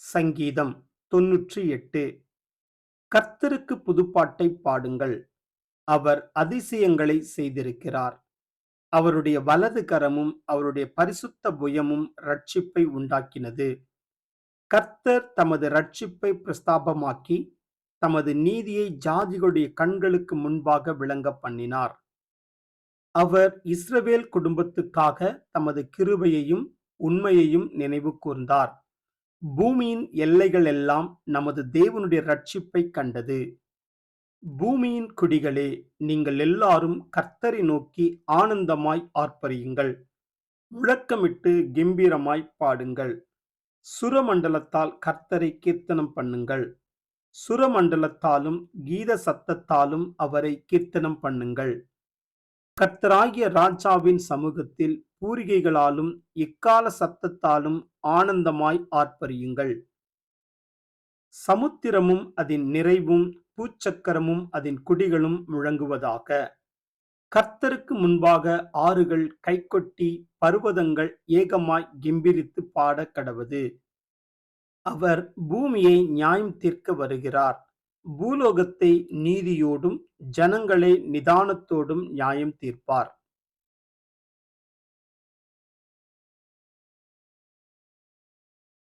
சங்கீதம் தொன்னூற்றி எட்டு கர்த்தருக்கு புதுப்பாட்டை பாடுங்கள். அவர் அதிசயங்களை செய்திருக்கிறார். அவருடைய வலது கரமும் அவருடைய பரிசுத்த புயமும் ரட்சிப்பை உண்டாக்கினது. கர்த்தர் தமது ரட்சிப்பை பிரஸ்தாபமாக்கி தமது நீதியை ஜாதிகளுடைய கண்களுக்கு முன்பாக விளங்க பண்ணினார். அவர் இஸ்ரவேல் குடும்பத்துக்காக தமது கிருபையையும் உண்மையையும் நினைவு கூர்ந்தார். பூமியின் எல்லைகள் எல்லாம் நமது தேவனுடைய ரட்சிப்பை கண்டது. பூமியின் குடிகளே நீங்கள் எல்லாரும் கர்த்தரை நோக்கி ஆனந்தமாய் ஆர்ப்பரியுங்கள். முழக்கமிட்டு கம்பீரமாய் பாடுங்கள். சுரமண்டலத்தால் கர்த்தரை கீர்த்தனம் பண்ணுங்கள். சுரமண்டலத்தாலும் கீத சத்தத்தாலும் அவரை கீர்த்தனம் பண்ணுங்கள். கர்த்தராகிய ராஜாவின் சமூகத்தில் பூரிகைகளாலும் இக்கால சத்தத்தாலும் ஆனந்தமாய் ஆர்ப்பரியுங்கள். சமுத்திரமும் அதன் நிறைவும் பூச்சக்கரமும் அதன் குடிகளும் முழங்குவதாக. கர்த்தருக்கு முன்பாக ஆறுகள் கைகொட்டி பர்வதங்கள் ஏகமாய் கிம்பிரித்து பாட கடவது. அவர் பூமியை நியாயம் தீர்க்க வருகிறார். பூலோகத்தை நீதியோடும் ஜனங்களை நிதானத்தோடும் நியாயம் தீர்ப்பார்.